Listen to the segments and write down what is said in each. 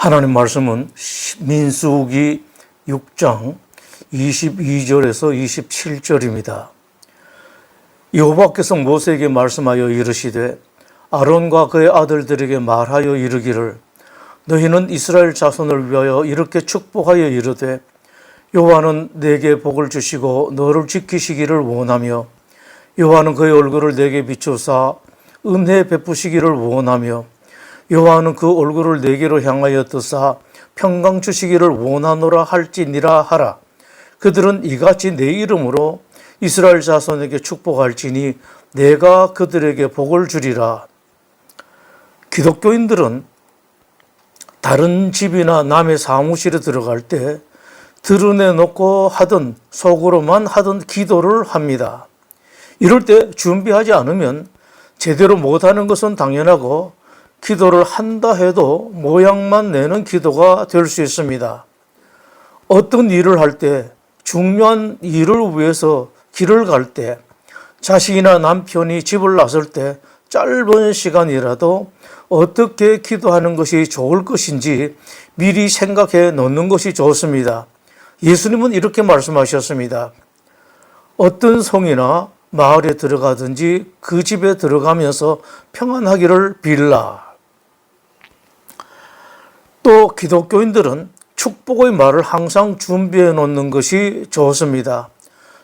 하나님 말씀은 민수기 6장 22절에서 27절입니다. 여호와께서 모세에게 말씀하여 이르시되 아론과 그의 아들들에게 말하여 이르기를 너희는 이스라엘 자손을 위하여 이렇게 축복하여 이르되 여호와는 내게 복을 주시고 너를 지키시기를 원하며 여호와는 그의 얼굴을 내게 비추사 은혜 베푸시기를 원하며 여호와는 그 얼굴을 내게로 향하여 뜨사 평강 주시기를 원하노라 할지니라 하라 그들은 이같이 내 이름으로 이스라엘 자손에게 축복할지니 내가 그들에게 복을 주리라 기독교인들은 다른 집이나 남의 사무실에 들어갈 때 드러내놓고 하던 속으로만 하던 기도를 합니다. 이럴 때 준비하지 않으면 제대로 못하는 것은 당연하고 기도를 한다 해도 모양만 내는 기도가 될 수 있습니다. 어떤 일을 할 때 중요한 일을 위해서 길을 갈 때 자식이나 남편이 집을 나설 때 짧은 시간이라도 어떻게 기도하는 것이 좋을 것인지 미리 생각해 놓는 것이 좋습니다. 예수님은 이렇게 말씀하셨습니다. 어떤 성이나 마을에 들어가든지 그 집에 들어가면서 평안하기를 빌라. 또 기독교인들은 축복의 말을 항상 준비해 놓는 것이 좋습니다.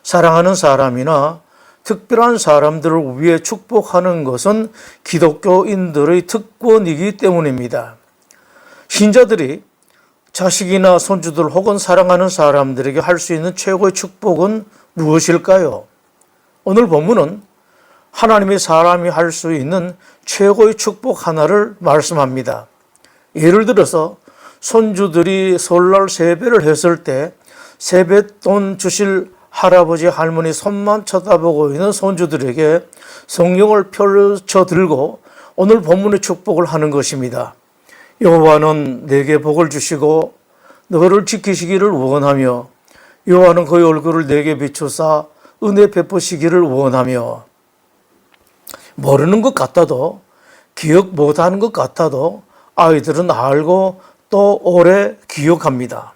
사랑하는 사람이나 특별한 사람들을 위해 축복하는 것은 기독교인들의 특권이기 때문입니다. 신자들이 자식이나 손주들 혹은 사랑하는 사람들에게 할 수 있는 최고의 축복은 무엇일까요? 오늘 본문은 하나님의 사람이 할 수 있는 최고의 축복 하나를 말씀합니다. 예를 들어서 손주들이 설날 세배를 했을 때 세뱃돈 주실 할아버지 할머니 손만 쳐다보고 있는 손주들에게 성령을 펼쳐 들고 오늘 본문의 축복을 하는 것입니다. 여호와는 내게 복을 주시고 너를 지키시기를 원하며 여호와는 그의 얼굴을 내게 비추사 은혜 베푸시기를 원하며 모르는 것 같아도 기억 못하는 것 같아도 아이들은 알고 또 오래 기억합니다.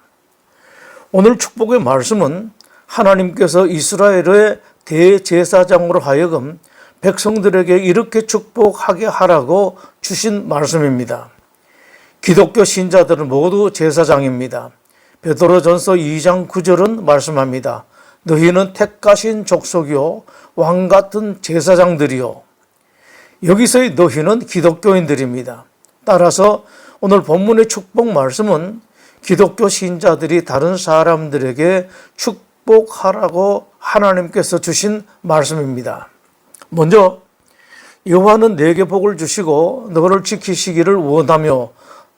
오늘 축복의 말씀은 하나님께서 이스라엘의 대제사장으로 하여금 백성들에게 이렇게 축복하게 하라고 주신 말씀입니다. 기독교 신자들은 모두 제사장입니다. 베드로전서 2장 9절은 말씀합니다. 너희는 택가신 족속이요 왕 같은 제사장들이요. 여기서의 너희는 기독교인들입니다. 따라서 오늘 본문의 축복 말씀은 기독교 신자들이 다른 사람들에게 축복하라고 하나님께서 주신 말씀입니다. 먼저 여호와는 내게 복을 주시고 너를 지키시기를 원하며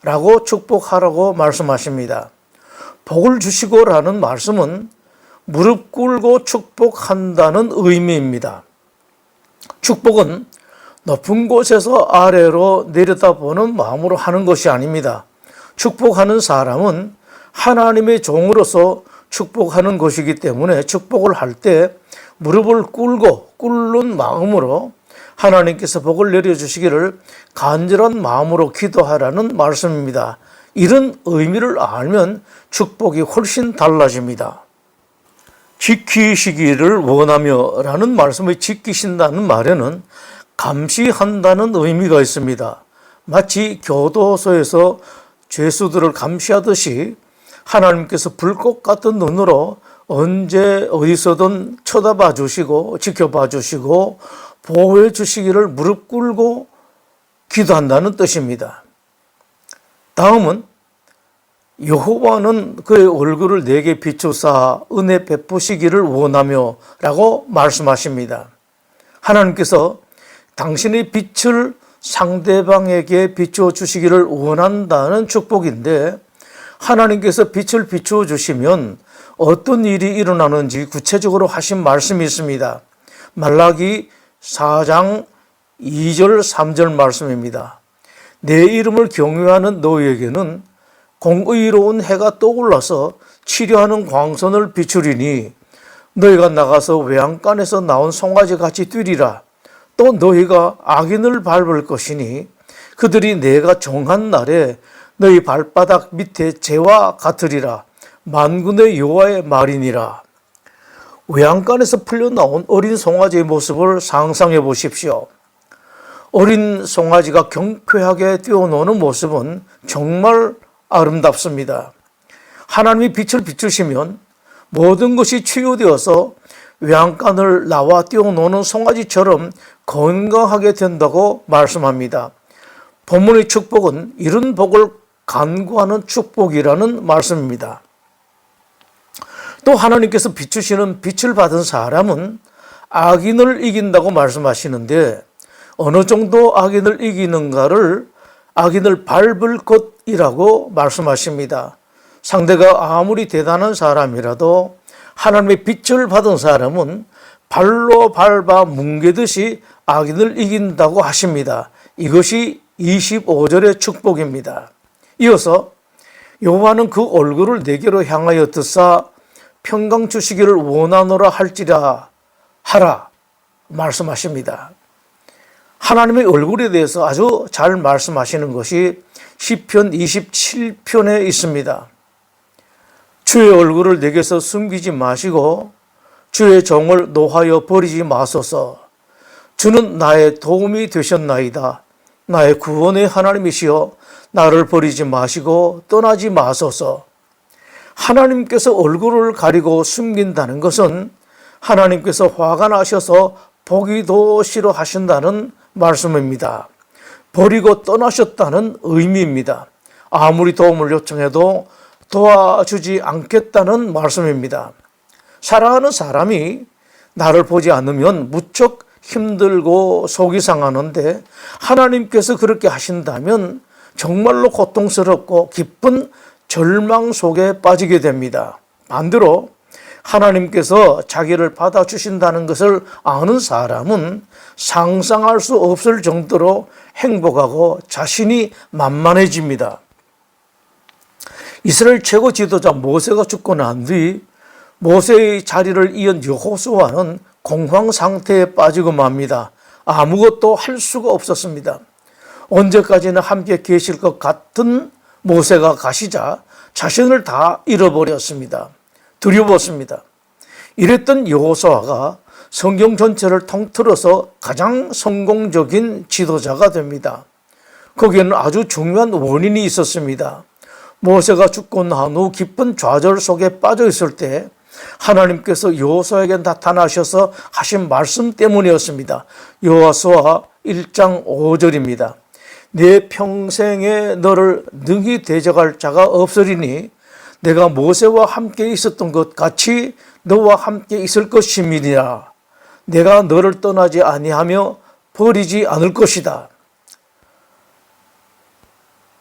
라고 축복하라고 말씀하십니다. 복을 주시고라는 말씀은 무릎 꿇고 축복한다는 의미입니다. 축복은 높은 곳에서 아래로 내려다보는 마음으로 하는 것이 아닙니다. 축복하는 사람은 하나님의 종으로서 축복하는 것이기 때문에 축복을 할 때 무릎을 꿇고 꿇는 마음으로 하나님께서 복을 내려주시기를 간절한 마음으로 기도하라는 말씀입니다. 이런 의미를 알면 축복이 훨씬 달라집니다. 지키시기를 원하며 라는 말씀을 지키신다는 말에는 감시한다는 의미가 있습니다. 마치 교도소에서 죄수들을 감시하듯이 하나님께서 불꽃 같은 눈으로 언제 어디서든 쳐다봐 주시고 지켜봐 주시고 보호해 주시기를 무릎 꿇고 기도한다는 뜻입니다. 다음은 여호와는 그의 얼굴을 내게 비추사 은혜 베푸시기를 원하며 라고 말씀하십니다. 하나님께서 당신의 빛을 상대방에게 비추어 주시기를 원한다는 축복인데 하나님께서 빛을 비추어 주시면 어떤 일이 일어나는지 구체적으로 하신 말씀이 있습니다. 말라기 4장 2절 3절 말씀입니다. 내 이름을 경외하는 너희에게는 공의로운 해가 떠올라서 치료하는 광선을 비추리니 너희가 나가서 외양간에서 나온 송아지 같이 뛰리라. 또 너희가 악인을 밟을 것이니 그들이 내가 정한 날에 너희 발바닥 밑에 재와 같으리라 만군의 여호와의 말이니라 외양간에서 풀려나온 어린 송아지의 모습을 상상해 보십시오. 어린 송아지가 경쾌하게 뛰어노는 모습은 정말 아름답습니다. 하나님이 빛을 비추시면 모든 것이 치유되어서 외양간을 나와 뛰어노는 송아지처럼 건강하게 된다고 말씀합니다. 본문의 축복은 이런 복을 간구하는 축복이라는 말씀입니다. 또 하나님께서 비추시는 빛을 받은 사람은 악인을 이긴다고 말씀하시는데 어느 정도 악인을 이기는가를 악인을 밟을 것이라고 말씀하십니다. 상대가 아무리 대단한 사람이라도 하나님의 빛을 받은 사람은 발로 밟아 뭉개듯이 악인을 이긴다고 하십니다. 이것이 25절의 축복입니다. 이어서 여호와는 그 얼굴을 내게로 향하여 드사 평강 주시기를 원하노라 할지라 하라 말씀하십니다. 하나님의 얼굴에 대해서 아주 잘 말씀하시는 것이 시편 27편에 있습니다. 주의 얼굴을 내게서 숨기지 마시고 주의 종을 노하여 버리지 마소서. 주는 나의 도움이 되셨나이다. 나의 구원의 하나님이시여 나를 버리지 마시고 떠나지 마소서. 하나님께서 얼굴을 가리고 숨긴다는 것은 하나님께서 화가 나셔서 보기도 싫어하신다는 말씀입니다. 버리고 떠나셨다는 의미입니다. 아무리 도움을 요청해도 도와주지 않겠다는 말씀입니다. 사랑하는 사람이 나를 보지 않으면 무척 힘들고 속이 상하는데 하나님께서 그렇게 하신다면 정말로 고통스럽고 기쁜 절망 속에 빠지게 됩니다. 반대로 하나님께서 자기를 받아주신다는 것을 아는 사람은 상상할 수 없을 정도로 행복하고 자신이 만만해집니다. 이스라엘 최고 지도자 모세가 죽고 난 뒤 모세의 자리를 이은 여호수아는 공황 상태에 빠지고 맙니다. 아무것도 할 수가 없었습니다. 언제까지나 함께 계실 것 같은 모세가 가시자 자신을 다 잃어버렸습니다. 두려웠습니다. 이랬던 여호수아가 성경 전체를 통틀어서 가장 성공적인 지도자가 됩니다. 거기에는 아주 중요한 원인이 있었습니다. 모세가 죽고 난 후 깊은 좌절 속에 빠져 있을 때 하나님께서 여호수아에게 나타나셔서 하신 말씀 때문이었습니다. 여호수아 1장 5절입니다. 내 평생에 너를 능히 대적할 자가 없으리니 내가 모세와 함께 있었던 것 같이 너와 함께 있을 것임이니라. 내가 너를 떠나지 아니하며 버리지 않을 것이다.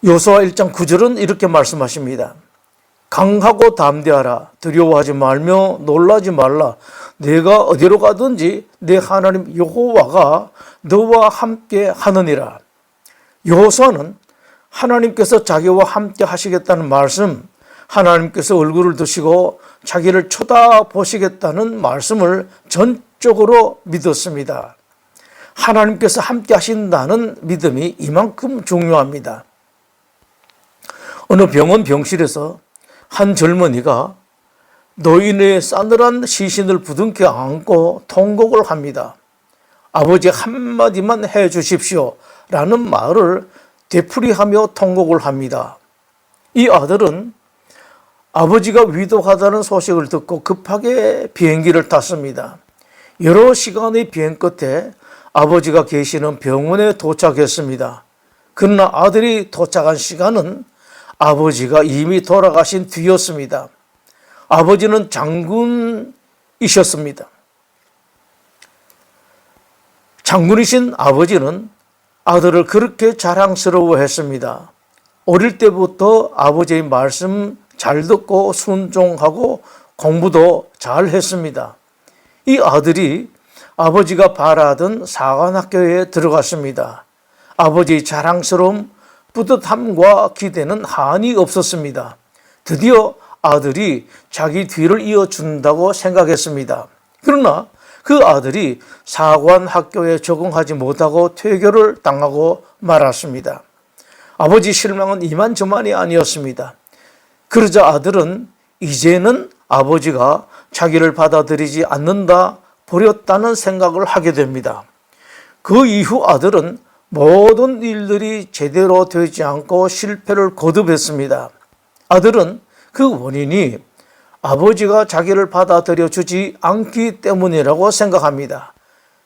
요수아 1장 9절은 이렇게 말씀하십니다. 강하고 담대하라. 두려워하지 말며 놀라지 말라. 내가 어디로 가든지 내 하나님 여호와가 너와 함께 하느니라. 여호수아는 하나님께서 자기와 함께 하시겠다는 말씀, 하나님께서 얼굴을 드시고 자기를 쳐다보시겠다는 말씀을 전적으로 믿었습니다. 하나님께서 함께 하신다는 믿음이 이만큼 중요합니다. 어느 병원 병실에서 한 젊은이가 노인의 싸늘한 시신을 부둥켜 안고 통곡을 합니다. 아버지 한마디만 해 주십시오. 라는 말을 되풀이하며 통곡을 합니다. 이 아들은 아버지가 위독하다는 소식을 듣고 급하게 비행기를 탔습니다. 여러 시간의 비행 끝에 아버지가 계시는 병원에 도착했습니다. 그러나 아들이 도착한 시간은 아버지가 이미 돌아가신 뒤였습니다. 아버지는 장군이셨습니다. 장군이신 아버지는 아들을 그렇게 자랑스러워 했습니다. 어릴 때부터 아버지의 말씀 잘 듣고 순종하고 공부도 잘 했습니다. 이 아들이 아버지가 바라던 사관학교에 들어갔습니다. 아버지의 자랑스러움, 뿌듯함과 기대는 한이 없었습니다. 드디어 아들이 자기 뒤를 이어준다고 생각했습니다. 그러나 그 아들이 사관 학교에 적응하지 못하고 퇴교를 당하고 말았습니다. 아버지 실망은 이만저만이 아니었습니다. 그러자 아들은 이제는 아버지가 자기를 받아들이지 않는다, 버렸다는 생각을 하게 됩니다. 그 이후 아들은 모든 일들이 제대로 되지 않고 실패를 거듭했습니다. 아들은 그 원인이 아버지가 자기를 받아들여 주지 않기 때문이라고 생각합니다.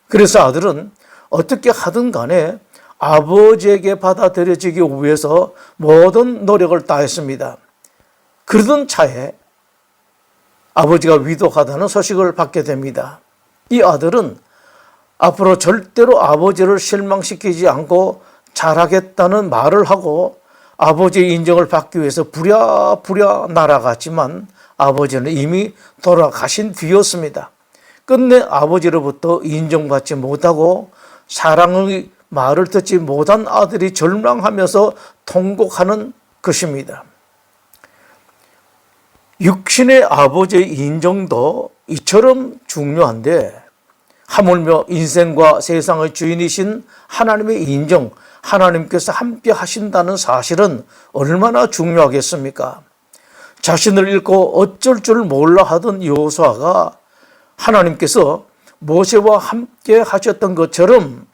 그래서 아들은 어떻게 하든 간에 아버지에게 받아들여지기 위해서 모든 노력을 다했습니다. 그러던 차에 아버지가 위독하다는 소식을 받게 됩니다. 이 아들은 앞으로 절대로 아버지를 실망시키지 않고 잘하겠다는 말을 하고 아버지의 인정을 받기 위해서 부랴부랴 날아갔지만 아버지는 이미 돌아가신 뒤였습니다. 끝내 아버지로부터 인정받지 못하고 사랑의 말을 듣지 못한 아들이 절망하면서 통곡하는 것입니다. 육신의 아버지의 인정도 이처럼 중요한데 하물며 인생과 세상의 주인이신 하나님의 인정, 하나님께서 함께 하신다는 사실은 얼마나 중요하겠습니까? 자신을 잃고 어쩔 줄 몰라 하던 여호수아가 하나님께서 모세와 함께 하셨던 것처럼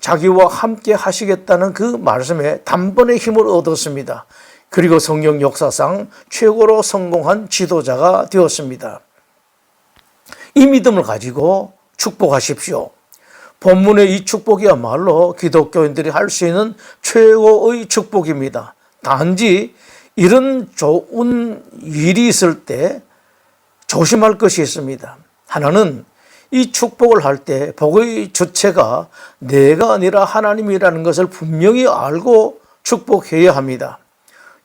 자기와 함께 하시겠다는 그 말씀에 단번에 힘을 얻었습니다. 그리고 성경 역사상 최고로 성공한 지도자가 되었습니다. 이 믿음을 가지고 축복하십시오. 본문의 이 축복이야말로 기독교인들이 할 수 있는 최고의 축복입니다. 단지 이런 좋은 일이 있을 때 조심할 것이 있습니다. 하나는 이 축복을 할 때 복의 주체가 내가 아니라 하나님이라는 것을 분명히 알고 축복해야 합니다.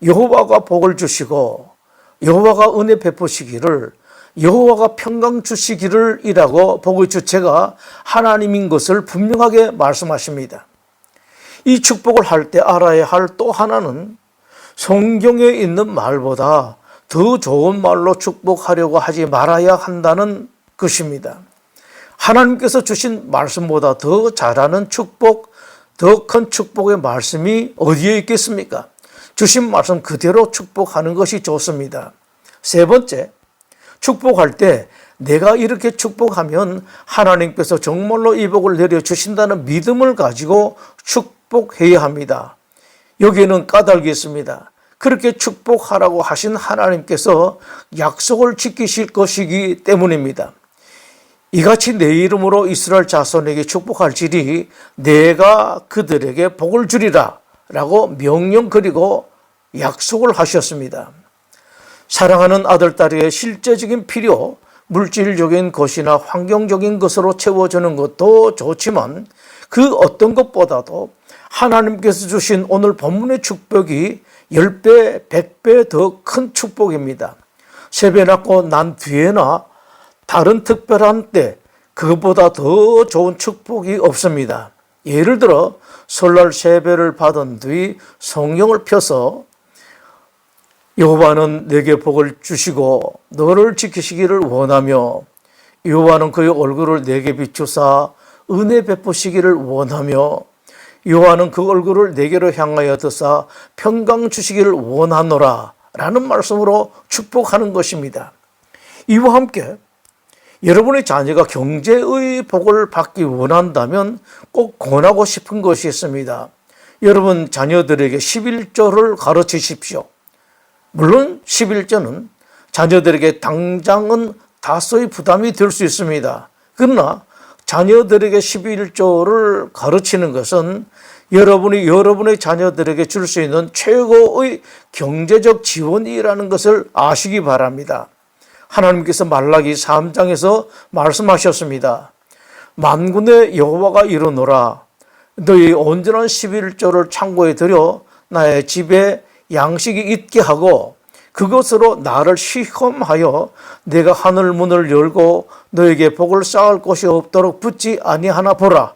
여호와가 복을 주시고 여호와가 은혜 베푸시기를 여호와가 평강 주시기를 이라고 복의 주체가 하나님인 것을 분명하게 말씀하십니다. 이 축복을 할 때 알아야 할 또 하나는 성경에 있는 말보다 더 좋은 말로 축복하려고 하지 말아야 한다는 것입니다. 하나님께서 주신 말씀보다 더 잘하는 축복, 더 큰 축복의 말씀이 어디에 있겠습니까? 주신 말씀 그대로 축복하는 것이 좋습니다. 세 번째, 축복할 때 내가 이렇게 축복하면 하나님께서 정말로 이 복을 내려주신다는 믿음을 가지고 축복해야 합니다. 여기에는 까닭이 있습니다. 그렇게 축복하라고 하신 하나님께서 약속을 지키실 것이기 때문입니다. 이같이 내 이름으로 이스라엘 자손에게 축복할지니 내가 그들에게 복을 주리라 라고 명령 그리고 약속을 하셨습니다. 사랑하는 아들, 딸의 실제적인 필요, 물질적인 것이나 환경적인 것으로 채워주는 것도 좋지만 그 어떤 것보다도 하나님께서 주신 오늘 본문의 축복이 10배, 100배 더 큰 축복입니다. 세배 낳고 난 뒤에나 다른 특별한 때 그것보다 더 좋은 축복이 없습니다. 예를 들어 설날 세배를 받은 뒤 성경을 펴서 여호와는 내게 복을 주시고 너를 지키시기를 원하며 여호와는 그의 얼굴을 내게 비추사 은혜 베푸시기를 원하며 여호와는 그 얼굴을 내게로 향하여 드사 평강 주시기를 원하노라 라는 말씀으로 축복하는 것입니다. 이와 함께 여러분의 자녀가 경제의 복을 받기 원한다면 꼭 권하고 싶은 것이 있습니다. 여러분 자녀들에게 11조를 가르치십시오. 물론 11조는 자녀들에게 당장은 다소의 부담이 될 수 있습니다. 그러나 자녀들에게 11조를 가르치는 것은 여러분이 여러분의 자녀들에게 줄 수 있는 최고의 경제적 지원이라는 것을 아시기 바랍니다. 하나님께서 말라기 3장에서 말씀하셨습니다. 만군의 여호와가 이르노라 너희 온전한 11조를 창고에 들여 나의 집에 양식이 있게 하고 그것으로 나를 시험하여 내가 하늘 문을 열고 너에게 복을 쌓을 곳이 없도록 붙지 아니하나 보라.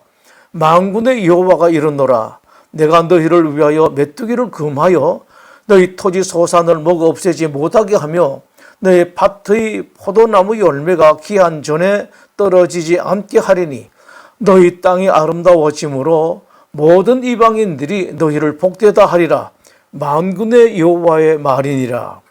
만군의 여호와가 이르노라. 내가 너희를 위하여 메뚜기를 금하여 너희 토지 소산을 먹어 없애지 못하게 하며 너희 밭의 포도나무 열매가 기한 전에 떨어지지 않게 하리니 너희 땅이 아름다워짐으로 모든 이방인들이 너희를 복되다 하리라. 만군의 여호와의 말이니라.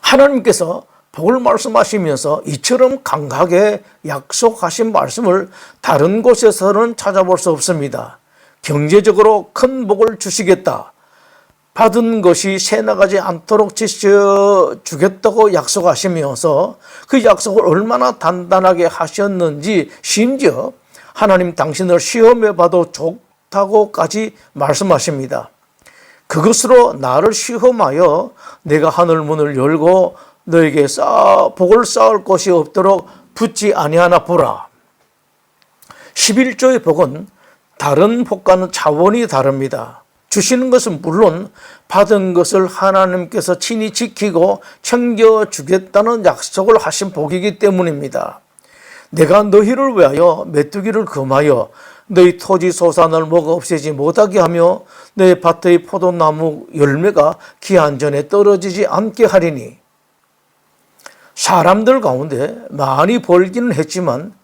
하나님께서 복을 말씀하시면서 이처럼 강하게 약속하신 말씀을 다른 곳에서는 찾아볼 수 없습니다. 경제적으로 큰 복을 주시겠다. 받은 것이 새 나가지 않도록 지켜 주겠다고 약속하시면서 그 약속을 얼마나 단단하게 하셨는지 심지어 하나님 당신을 시험해 봐도 좋다고까지 말씀하십니다. 그것으로 나를 시험하여 내가 하늘 문을 열고 너에게 쌓아 복을 쌓을 곳이 없도록 붙지 아니하나 보라. 11조의 복은 다른 복과는 차원이 다릅니다. 주시는 것은 물론 받은 것을 하나님께서 친히 지키고 챙겨 주겠다는 약속을 하신 복이기 때문입니다. 내가 너희를 위하여 메뚜기를 금하여 너희 토지 소산을 먹어 없애지 못하게 하며 너희 밭의 포도나무 열매가 기한 전에 떨어지지 않게 하리니 사람들 가운데 많이 벌기는 했지만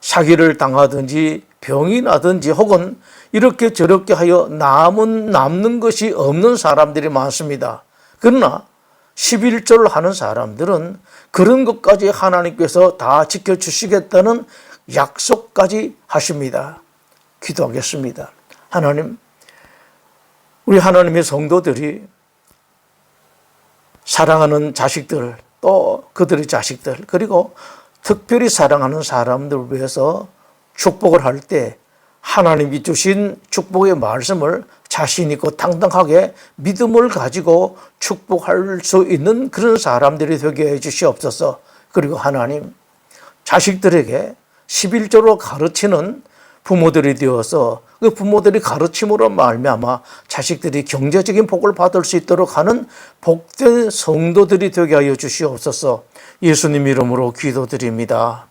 사기를 당하든지 병이 나든지 혹은 이렇게 저렇게 하여 남은 남는 것이 없는 사람들이 많습니다. 그러나 11절을 하는 사람들은 그런 것까지 하나님께서 다 지켜주시겠다는 약속까지 하십니다. 기도하겠습니다. 하나님, 우리 하나님의 성도들이 사랑하는 자식들, 또 그들의 자식들, 그리고 특별히 사랑하는 사람들을 위해서 축복을 할 때 하나님이 주신 축복의 말씀을 자신 있고 당당하게 믿음을 가지고 축복할 수 있는 그런 사람들이 되게 해 주시옵소서. 그리고 하나님 자식들에게 11조로 가르치는 부모들이 되어서 그 부모들이 가르침으로 말미암아 자식들이 경제적인 복을 받을 수 있도록 하는 복된 성도들이 되게 하여 주시옵소서. 예수님 이름으로 기도드립니다.